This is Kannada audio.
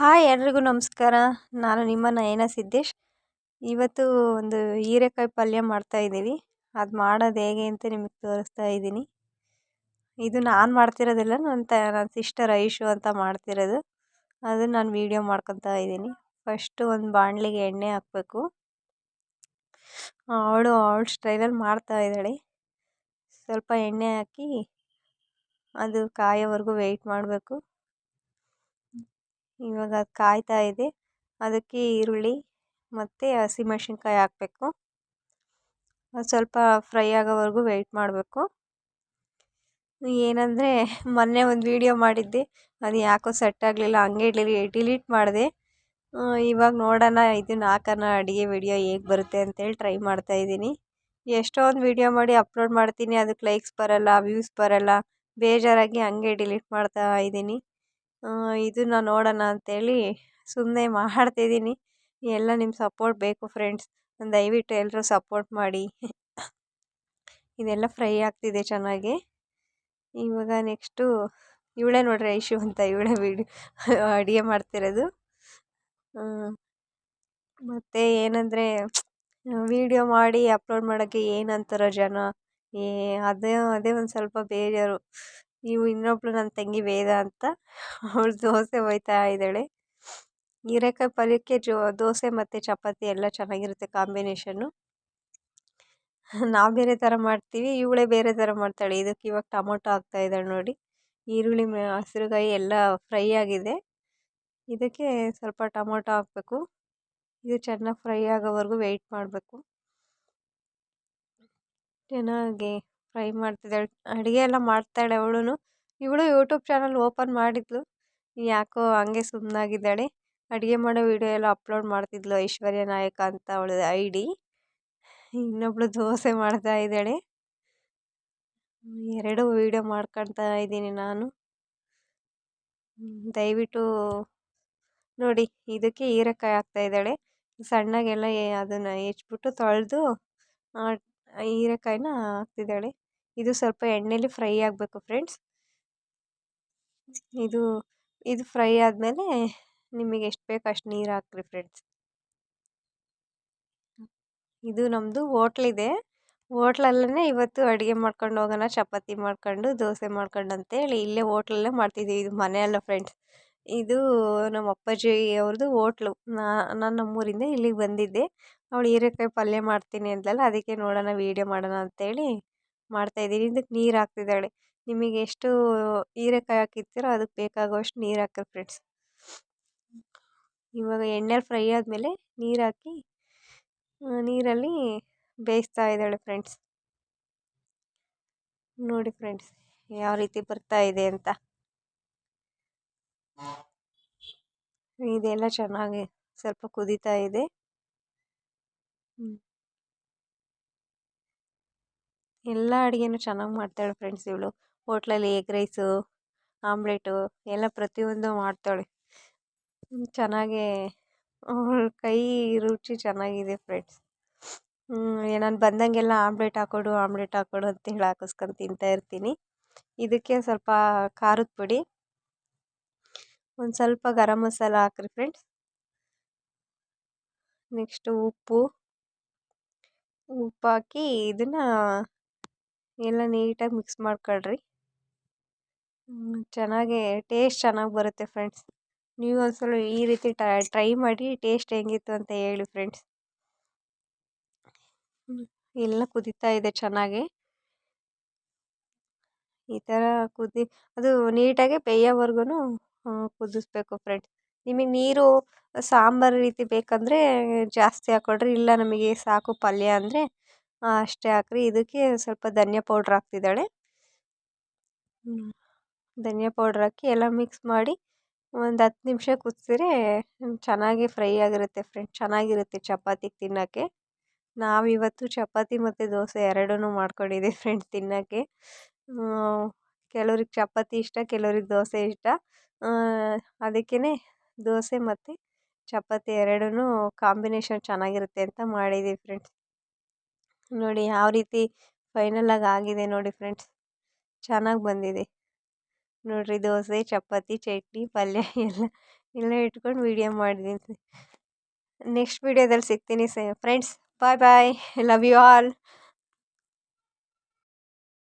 ಹಾಯ್ ಎಲ್ರಿಗೂ ನಮಸ್ಕಾರ. ನಾನು ನಿಮ್ಮ ನಯನ ಸಿದ್ದೇಶ್. ಇವತ್ತು ಒಂದು ಹೀರೆಕಾಯಿ ಪಲ್ಯ ಮಾಡ್ತಾ ಇದ್ದೀವಿ. ಅದು ಮಾಡೋದು ಹೇಗೆ ಅಂತ ನಿಮಗೆ ತೋರಿಸ್ತಾ ಇದ್ದೀನಿ. ಇದು ನಾನು ಮಾಡ್ತಿರೋದಿಲ್ಲ ನನ್ನ ತ ನನ್ನ ಸಿಸ್ಟರ್ ಐಶು ಅಂತ ಮಾಡ್ತಿರೋದು. ಅದನ್ನು ನಾನು ವೀಡಿಯೋ ಮಾಡ್ಕೊತಾ ಇದ್ದೀನಿ. ಫಸ್ಟು ಒಂದು ಬಾಣಲಿಗೆ ಎಣ್ಣೆ ಹಾಕಬೇಕು. ಅವಳು ಅವಳ ಸ್ಟೈಲಲ್ಲಿ ಮಾಡ್ತಾ ಇದ್ದಾಳೆ. ಸ್ವಲ್ಪ ಎಣ್ಣೆ ಹಾಕಿ ಅದು ಕಾಯೋವರೆಗೂ ವೆಯ್ಟ್ ಮಾಡಬೇಕು. ಇವಾಗ ಅದು ಕಾಯ್ತಾ ಇದೆ. ಅದಕ್ಕೆ ಈರುಳ್ಳಿ ಮತ್ತು ಹಸಿಮೆಣ್ಸಿನ್ಕಾಯಿ ಹಾಕಬೇಕು. ಅದು ಸ್ವಲ್ಪ ಫ್ರೈ ಆಗೋವರೆಗೂ ವೆಯ್ಟ್ ಮಾಡಬೇಕು. ಏನಂದರೆ ಮೊನ್ನೆ ಒಂದು ವೀಡಿಯೋ ಮಾಡಿದ್ದೆ. ಅದು ಯಾಕೋ ಸೆಟ್ ಆಗಲಿಲ್ಲ, ಹಂಗೆ ಡಿಲಿ ಡಿಲೀಟ್ ಮಾಡಿದೆ. ಇವಾಗ ನೋಡೋಣ ಇದನ್ನು ಹಾಕೋಣ, ಅಡುಗೆ ವಿಡಿಯೋ ಹೇಗೆ ಬರುತ್ತೆ ಅಂತೇಳಿ ಟ್ರೈ ಮಾಡ್ತಾಯಿದ್ದೀನಿ ಎಷ್ಟೊಂದು ವೀಡಿಯೋ ಮಾಡಿ ಅಪ್ಲೋಡ್ ಮಾಡ್ತೀನಿ ಅದಕ್ಕೆ ಲೈಕ್ಸ್ ಬರೋಲ್ಲ ವ್ಯೂಸ್ ಬರೋಲ್ಲ, ಬೇಜಾರಾಗಿ ಹಂಗೆ ಡಿಲೀಟ್ ಮಾಡ್ತಾ ಇದ್ದೀನಿ. ಇದನ್ನು ನೋಡೋಣ ಅಂತೇಳಿ ಸುಮ್ಮನೆ ಮಾಡ್ತಿದ್ದೀನಿ ಎಲ್ಲ ನಿಮ್ಮ ಸಪೋರ್ಟ್ ಬೇಕು ಫ್ರೆಂಡ್ಸ್ ದಯವಿಟ್ಟು ಎಲ್ಲರೂ ಸಪೋರ್ಟ್ ಮಾಡಿ. ಇದೆಲ್ಲ ಫ್ರೈ ಆಗ್ತಿದೆ ಚೆನ್ನಾಗಿ. ಇವಾಗ ನೆಕ್ಸ್ಟು ಇವಳೆ ನೋಡ್ರಿ ಐಶು ಅಂತ ಇವಳೆ ವಿಡಿಯೋ ಅಡುಗೆ ಮಾಡ್ತಿರೋದು. ಮತ್ತು ಏನಂದರೆ ವೀಡಿಯೋ ಮಾಡಿ ಅಪ್ಲೋಡ್ ಮಾಡೋಕ್ಕೆ ಏನಂತಾರೋ ಜನ. ಏ, ಅದೇ ಅದೇ ಒಂದು ಸ್ವಲ್ಪ ಬೇಜಾರು. ಇವು ಇನ್ನೊಬ್ಬಳು ನನ್ನ ತಂಗಿ ವೇದ ಅಂತ ಅವ್ಳು ದೋಸೆ ಒಯ್ತಾ ಇದ್ದಾಳೆ. ಹೀರೆಕಾಯಿ ಪಲ್ಯಕ್ಕೆ ಜೋ, ದೋಸೆ ಮತ್ತು ಚಪಾತಿ ಎಲ್ಲ ಚೆನ್ನಾಗಿರುತ್ತೆ ಕಾಂಬಿನೇಷನ್ನು. ನಾವು ಬೇರೆ ಥರ ಮಾಡ್ತೀವಿ, ಇವಳೇ ಬೇರೆ ಥರ ಮಾಡ್ತಾಳೆ. ಇದಕ್ಕೆ ಇವಾಗ ಟೊಮೊಟೊ ಹಾಕ್ತಾ ಇದ್ದಾಳೆ ನೋಡಿ. ಈರುಳ್ಳಿ ಹಸಿರುಗಾಯಿ ಎಲ್ಲ ಫ್ರೈ ಆಗಿದೆ. ಇದಕ್ಕೆ ಸ್ವಲ್ಪ ಟೊಮೊಟೊ ಹಾಕಬೇಕು. ಇದು ಚೆನ್ನಾಗಿ ಫ್ರೈ ಆಗೋವರೆಗೂ ವೆಯ್ಟ್ ಮಾಡಬೇಕು. ಚೆನ್ನಾಗಿ ಫ್ರೈ ಮಾಡ್ತಿದ್ದಾಳೆ. ಅಡುಗೆ ಎಲ್ಲ ಮಾಡ್ತಾಳೆ ಅವಳೂ ಇವಳು ಯೂಟ್ಯೂಬ್ ಚಾನಲ್ ಓಪನ್ ಮಾಡಿದ್ಲು. ಯಾಕೋ ಹಂಗೆ ಸುಮ್ಮನಾಗಿದ್ದಾಳೆ ಅಡುಗೆ ಮಾಡೋ ವಿಡಿಯೋ ಎಲ್ಲ ಅಪ್ಲೋಡ್ ಮಾಡ್ತಿದ್ಲು ಐಶ್ವರ್ಯ ನಾಯಕ ಅಂತ ಅವಳ ಐ ಡಿ ಇನ್ನೊಬ್ಳು ದೋಸೆ ಮಾಡ್ತಾ ಇದ್ದಾಳೆ. ಎರಡು ವೀಡಿಯೋ ಮಾಡ್ಕೊಳ್ತಾ ಇದ್ದೀನಿ ನಾನು. ದಯವಿಟ್ಟು ನೋಡಿ, ಇದಕ್ಕೆ ಹೀರೆಕಾಯಿ ಹಾಕ್ತಾ ಇದ್ದಾಳೆ. ಸಣ್ಣಗೆಲ್ಲ ಅದನ್ನು ಹೆಚ್ಬಿಟ್ಟು ತೊಳೆದು ಹೀರೆಕಾಯಿನ ಹಾಕ್ತಿದ್ದಾಳೆ. ಇದು ಸ್ವಲ್ಪ ಎಣ್ಣೆಲಿ ಫ್ರೈ ಆಗಬೇಕು ಫ್ರೆಂಡ್ಸ್. ಇದು ಇದು ಫ್ರೈ ಆದಮೇಲೆ ನಿಮಗೆ ಎಷ್ಟು ಬೇಕು ಅಷ್ಟು ನೀರು ಹಾಕ್ರಿ ಫ್ರೆಂಡ್ಸ್. ಇದು ನಮ್ಮದು ಹೋಟ್ಲಿದೆ ಹೋಟ್ಲಲ್ಲೇ ಇವತ್ತು ಅಡುಗೆ ಮಾಡ್ಕೊಂಡು ಹೋಗೋಣ, ಚಪಾತಿ ಮಾಡ್ಕೊಂಡು, ದೋಸೆ ಮಾಡ್ಕೊಂಡು ಅಂತೇಳಿ ಇಲ್ಲೇ ಹೋಟ್ಲಲ್ಲೇ ಮಾಡ್ತಿದ್ದೀವಿ ಇದು ಮನೆ ಅಲ್ಲ ಫ್ರೆಂಡ್ಸ್. ಇದು ನಮ್ಮ ಅಪ್ಪಾಜಿ ಅವ್ರದ್ದು ಹೋಟ್ಲು. ನಾನು ನಮ್ಮೂರಿಂದ ಇಲ್ಲಿಗೆ ಬಂದಿದ್ದೆ. ಅವಳು ಹೀರೆಕಾಯಿ ಪಲ್ಯ ಮಾಡ್ತೀನಿ ಅಂದ್ಲಲ್ಲ, ಅದಕ್ಕೆ ನೋಡೋಣ, ವೀಡಿಯೋ ಮಾಡೋಣ ಅಂತೇಳಿ ಮಾಡ್ತಾಯಿದ್ದೀನಿ ಇದಕ್ಕೆ ನೀರು ಹಾಕ್ತಿದ್ದಾಳೆ. ನಿಮಗೆ ಎಷ್ಟು ಹೀರೆಕಾಯಿ ಹಾಕಿರ್ತೀರೋ ಅದಕ್ಕೆ ಬೇಕಾಗುವಷ್ಟು ನೀರು ಹಾಕ್ರಿ ಫ್ರೆಂಡ್ಸ್ ಇವಾಗ ಎಣ್ಣೆಲಿ ಫ್ರೈ ಆದಮೇಲೆ ನೀರು ಹಾಕಿ ನೀರಲ್ಲಿ ಬೇಯಿಸ್ತಾ ಇದ್ದಾಳೆ ಫ್ರೆಂಡ್ಸ್ ನೋಡಿ ಫ್ರೆಂಡ್ಸ್ ಯಾವ ರೀತಿ ಬರ್ತಾ ಇದೆ ಅಂತ. ಇದೆಲ್ಲ ಚೆನ್ನಾಗಿ ಸ್ವಲ್ಪ ಕುದೀತಾ ಇದೆ. ಎಲ್ಲ ಅಡುಗೆನೂ ಚೆನ್ನಾಗಿ ಮಾಡ್ತಾಳೆ ಫ್ರೆಂಡ್ಸ್ ಇವಳು. ಹೋಟ್ಲಲ್ಲಿ ಎಗ್ ರೈಸು ಆಮ್ಲೆಟು ಎಲ್ಲ ಪ್ರತಿಯೊಂದು ಮಾಡ್ತಾಳೆ. ಚೆನ್ನಾಗೇ, ಅವಳ ಕೈ ರುಚಿ ಚೆನ್ನಾಗಿದೆ ಫ್ರೆಂಡ್ಸ್ ನಾನು ಬಂದಂಗೆಲ್ಲ ಆಮ್ಲೆಟ್ ಹಾಕೊಡು ಆಮ್ಲೆಟ್ ಹಾಕ್ಕೊಡು ಅಂತೇಳಿ ಹಾಕಿಸ್ಕೊಂಡು ತಿಂತಾ ಇರ್ತೀನಿ. ಇದಕ್ಕೆ ಸ್ವಲ್ಪ ಖಾರದ ಪುಡಿ, ಒಂದು ಸ್ವಲ್ಪ ಗರಂ ಮಸಾಲ ಹಾಕ್ರಿ ಫ್ರೆಂಡ್ಸ್ ನೆಕ್ಸ್ಟು ಉಪ್ಪು ಉಪ್ಪು ಹಾಕಿ ಇದನ್ನು ಎಲ್ಲ ನೀಟಾಗಿ ಮಿಕ್ಸ್ ಮಾಡ್ಕೊಳ್ರಿ. ಚೆನ್ನಾಗಿ ಟೇಸ್ಟ್ ಚೆನ್ನಾಗಿ ಬರುತ್ತೆ ಫ್ರೆಂಡ್ಸ್. ನೀವು ಒಂದ್ಸಲ ಈ ರೀತಿ ಟ್ರೈ ಮಾಡಿ ಟೇಸ್ಟ್ ಹೆಂಗಿತ್ತು ಅಂತ ಹೇಳಿ ಫ್ರೆಂಡ್ಸ್. ಎಲ್ಲ ಕುದೀತಾ ಇದೆ ಚೆನ್ನಾಗಿ. ಈ ಥರ ಕುದಿ, ಅದು ನೀಟಾಗಿ ಬೇಯೋವರೆಗೂ ಕುದಿಸ್ಬೇಕು ಫ್ರೆಂಡ್ಸ್. ನಿಮಗೆ ನೀರು, ಸಾಂಬಾರು ರೀತಿ ಬೇಕಂದರೆ ಜಾಸ್ತಿ ಹಾಕ್ಕೊಳ್ರಿ ಇಲ್ಲ ನಮಗೆ ಸಾಕು ಪಲ್ಯ ಅಂದರೆ ಅಷ್ಟೇ ಹಾಕ್ರಿ. ಇದಕ್ಕೆ ಸ್ವಲ್ಪ ಧನಿಯಾ ಪೌಡ್ರ್ ಹಾಕ್ತಿದ್ದಾಳೆ. ಧನಿಯಾ ಪೌಡ್ರ್ ಹಾಕಿ ಎಲ್ಲ ಮಿಕ್ಸ್ ಮಾಡಿ ಒಂದು ಹತ್ತು ನಿಮಿಷ ಕುದಿಸಿದ್ರೆ ಚೆನ್ನಾಗಿ ಫ್ರೈ ಆಗಿರುತ್ತೆ ಫ್ರೆಂಡ್ಸ್ ಚೆನ್ನಾಗಿರುತ್ತೆ ಚಪಾತಿಗೆ ತಿನ್ನೋಕ್ಕೆ. ನಾವಿವತ್ತು ಚಪಾತಿ ಮತ್ತು ದೋಸೆ ಎರಡೂ ಮಾಡ್ಕೊಂಡಿದ್ದೀವಿ ಫ್ರೆಂಡ್ಸ್ ತಿನ್ನೋಕ್ಕೆ. ಕೆಲವ್ರಿಗೆ ಚಪಾತಿ ಇಷ್ಟ, ಕೆಲವ್ರಿಗೆ ದೋಸೆ ಇಷ್ಟ. ಅದಕ್ಕೇ ದೋಸೆ ಮತ್ತು ಚಪಾತಿ ಎರಡೂ ಕಾಂಬಿನೇಷನ್ ಚೆನ್ನಾಗಿರುತ್ತೆ ಅಂತ ಮಾಡಿದ್ದೀವಿ ಫ್ರೆಂಡ್ಸ್ ನೋಡಿ ಯಾವ ರೀತಿ ಫೈನಲಾಗಿ ಆಗಿದೆ ನೋಡಿ ಫ್ರೆಂಡ್ಸ್ ಚೆನ್ನಾಗಿ ಬಂದಿದೆ. ನೋಡಿರಿ ದೋಸೆ, ಚಪಾತಿ, ಚಟ್ನಿ, ಪಲ್ಯ ಎಲ್ಲ. ಎಲ್ಲ ಇಟ್ಕೊಂಡು ವೀಡಿಯೋ ಮಾಡಿದ್ದೀನಿ ನೆಕ್ಸ್ಟ್ ವೀಡಿಯೋದಲ್ಲಿ ಸಿಗ್ತೀನಿ ಸ friends bye bye love you all